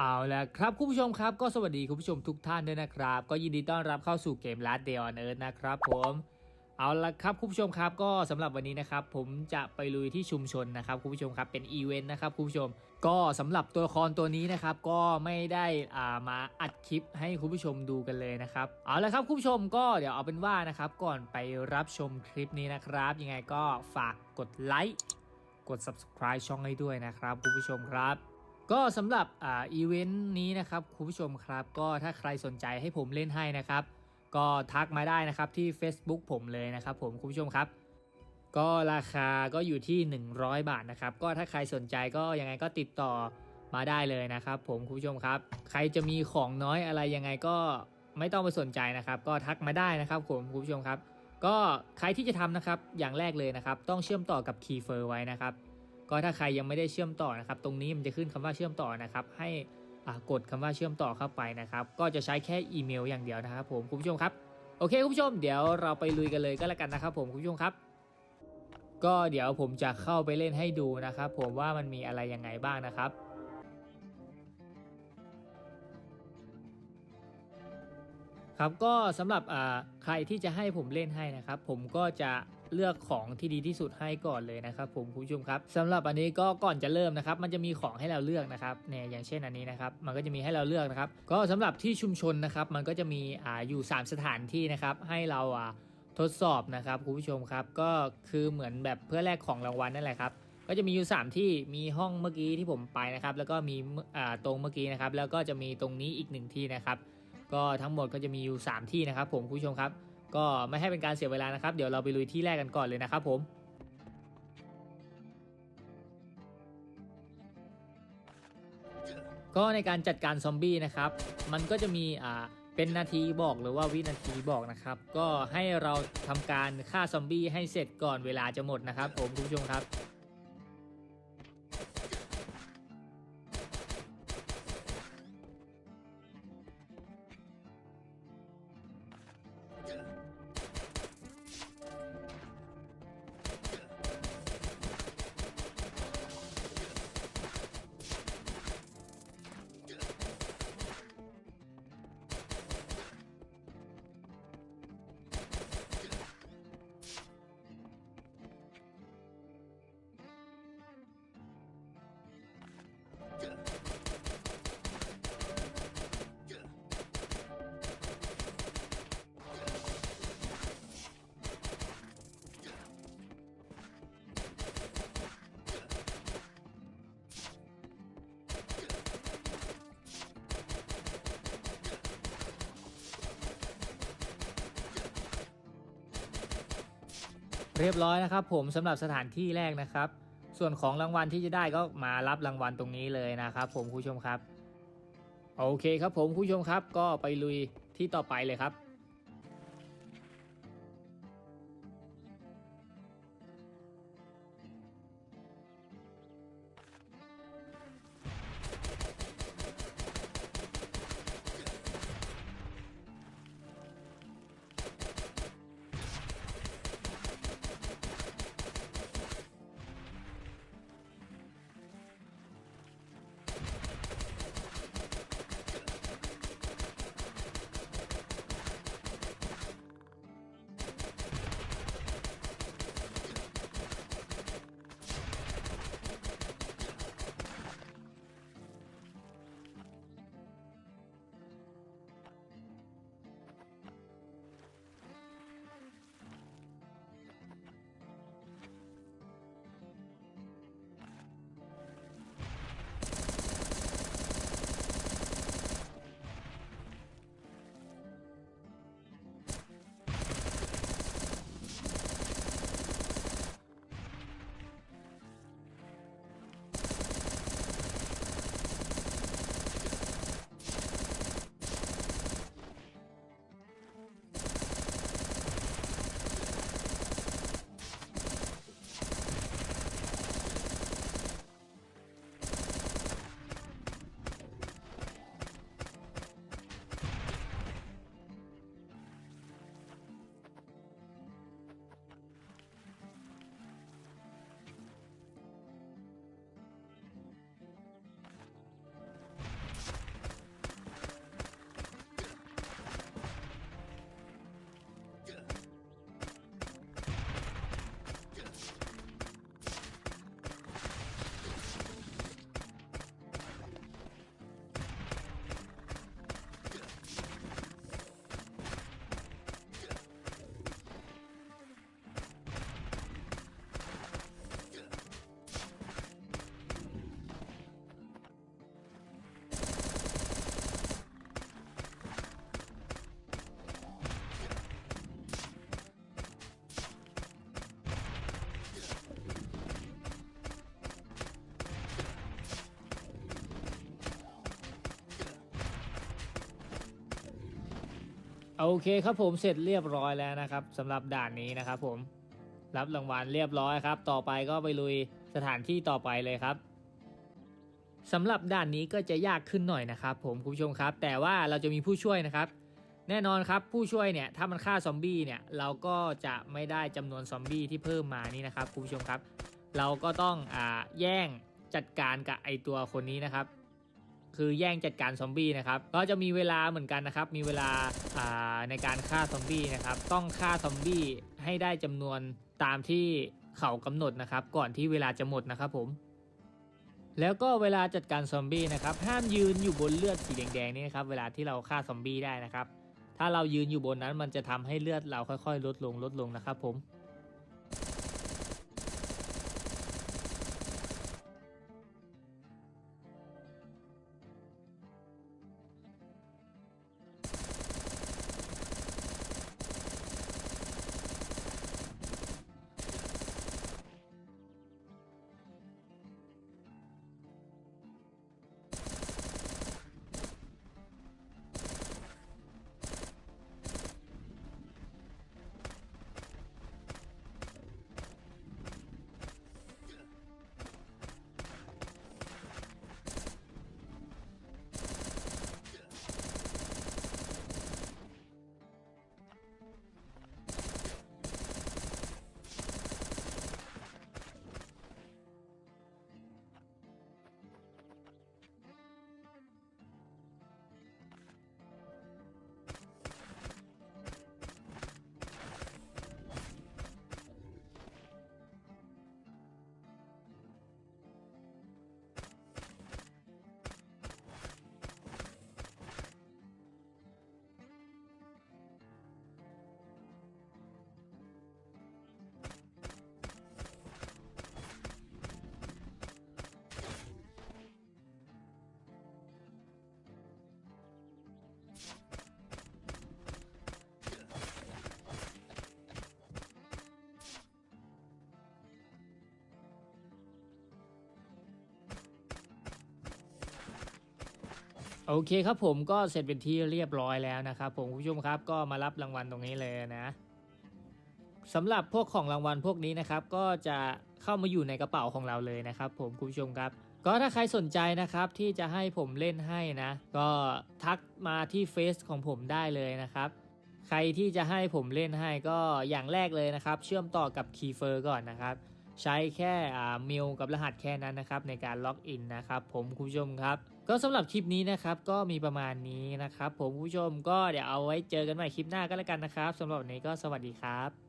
เอาละครับคุณผู้ชมครับก็สวัสดีคุณผู้ชมทุกท่านด้วยนะครับ ก็ยินดีต้อนรับเข้าสู่เกม Last Day on Earth นะครับผมเอาละครับคุณผู้ชมครับก็สำหรับวันนี้นะครับผมจะไปลุยที่ชุมชนนะครับคุณผู้ชมครับเป็นอีเวนต์นะครับคุณผู้ชม ก็สำหรับตัวละครตัวนี้นะครับก็ไม่ได้อ่ามาอัดคลิปให้คุณผู้ชมดูกันเลยนะครับเอาละครับคุณผู้ชมก็เดี๋ยวเอาเป็นว่านะครับก่อนไปรับชมคลิปนี้นะครับ ยังไงก็ฝากกดไลค์กด subscribe ช่องให้ด้วยนะครับคุณผู้ชมครับ ก็สำหรับอ่าอีเวนต์นี้นะครับคุณผู้ชมครับ ก็ถ้าใครสนใจให้ผมเล่นให้นะครับ ก็ทักมาได้นะครับที่ Facebook ผมเลยนะครับ ผมคุณผู้ชมครับ ก็ราคาก็อยู่ที่ 100 บาทนะครับ ก็ถ้าใครสนใจก็ยังไงก็ติดต่อมาได้เลยนะครับ ผมคุณผู้ชมครับ ใครจะมีของน้อยอะไรยังไงก็ไม่ต้องไปสนใจนะครับ ก็ทักมาได้นะครับผมคุณผู้ชมครับ ก็ใครที่จะทำนะครับอย่างแรกเลยนะครับ ต้องเชื่อมต่อกับ k e y f e r ไว้นะครับ ก็ถ้าใครยังไม่ได้เชื่อมต่อนะครับ ตรงนี้มันจะขึ้นคำว่าเชื่อมต่อนะครับ ให้กดคำว่าเชื่อมต่อเข้าไปนะครับ ก็จะใช้แค่อีเมลอย่างเดียวนะครับ ผมคุณผู้ชมครับโอเคคุณผู้ชมเดี๋ยวเราไปลุยกันเลยก็แล้วกันนะครับ ผมคุณผู้ชมครับ ก็เดี๋ยวผมจะเข้าไปเล่นให้ดูนะครับ ผมว่ามันมีอะไรยังไงบ้างนะครับครับก็สำหรับใครที่จะให้ผมเล่นให้นะครับ ผมก็จะ เลือกของที่ดีที่สุดให้ก่อนเลยนะครับผมคุณผู้ชมครับสำหรับอันนี้ก็ก่อนจะเริ่มนะครับ มันจะมีของให้เราเลือกนะครับเนี่ยอย่างเช่นอันนี้นะครับ มันก็จะมีให้เราเลือกนะครับ ก็สำหรับที่ชุมชนนะครับ มันก็จะมีอ่าอยู่ 3 สถานที่นะครับ ให้เราอ่าทดสอบนะครับคุณผู้ชมครับ ก็คือเหมือนแบบเพื่อแลกของรางวัลนั่นแหละครับก็จะมีอยู่ 3 ที่มีห้องเมื่อกี้ที่ผมไปนะครับ แล้วก็มีอ่าตรงเมื่อกี้นะครับ แล้วก็จะมีตรงนี้อีกหนึ่งที่นะครับ ก็ทั้งหมดก็จะมีอยู่ 3 ที่นะครับ ผมคุณผู้ชมครับ ก็ไม่ให้เป็นการเสียเวลานะครับ เดี๋ยวเราไปลุยที่แรกกันก่อนเลยนะครับผมก็ในการจัดการซอมบี้นะครับ มันก็จะมีอ่าเป็นนาทีบอกหรือว่าวินาทีบอกนะครับ ก็ให้เราทำการฆ่าซอมบี้ให้เสร็จก่อนเวลาจะหมดนะครับ ผมคุณผู้ชมครับ เรียบร้อยนะครับผมสำหรับสถานที่แรกนะครับ ส่วนของรางวัลที่จะได้ก็มารับรางวัลตรงนี้เลยนะครับ ผมคุณผู้ชมครับ โอเคครับผมคุณผู้ชมครับก็ไปลุยที่ต่อไปเลยครับ โอเคครับผมเสร็จเรียบร้อยแล้วนะครับสำหรับด่านนี้นะครับผมรับรางวัลเรียบร้อยครับ ต่อไปก็ไปลุยสถานที่ต่อไปเลยครับสำหรับด่านนี้ก็จะยากขึ้นหน่อยนะครับ ผมคุณผู้ชมครับ แต่ว่าเราจะมีผู้ช่วยนะครับ แน่นอนครับผู้ช่วยเนี่ยถ้ามันฆ่าซอมบี้เนี่ยเราก็จะไม่ได้จำนวนซอมบี้ที่เพิ่มมานี่นะครับคุณผู้ชมครับ เราก็ต้องอ่าแย่งจัดการกับไอตัวคนนี้นะครับ คือแย่งจัดการซอมบี้นะครับก็จะมีเวลาเหมือนกันนะครับ มีเวลาในการฆ่าซอมบี้นะครับ ต้องฆ่าซอมบี้ให้ได้จำนวนตามที่เขากำหนดนะครับ ก่อนที่เวลาจะหมดนะครับผม แล้วก็เวลาจัดการซอมบี้นะครับ ห้ามยืนอยู่บนเลือดสีแดงๆนี่นะครับ เวลาที่เราฆ่าซอมบี้ได้นะครับ ถ้าเรายืนอยู่บนนั้นมันจะทำให้เลือดเราค่อยๆ ลดลงลดลงนะครับผม โอเคครับผมก็เสร็จเป็นที่เรียบร้อยแล้วนะครับผมคุณผู้ชมครับก็มารับรางวัลตรงนี้เลยนะสำหรับพวกของรางวัลพวกนี้นะครับ ก็จะเข้ามาอยู่ในกระเป๋าของเราเลยนะครับ ผมคุณผู้ชมครับ ก็ถ้าใครสนใจนะครับที่จะให้ผมเล่นให้นะ ก็ทักมาที่เฟซของผมได้เลยนะครับ ใครที่จะให้ผมเล่นให้ก็อย่างแรกเลยนะครับ เชื่อมต่อกับคีย์เฟอร์ก่อนนะครับ ใช้แค่อ่ามิลกับรหัสแค่นั้นนะครับ ในการล็อกอินนะครับ ผมคุณผู้ชมครับ ก็สำหรับคลิปนี้นะครับก็มีประมาณนี้นะครับ ผมผู้ชมก็เดี๋ยวเอาไว้เจอกันใหม่คลิปหน้าก็แล้วกันนะครับสำหรับวันนี้ก็สวัสดีครับ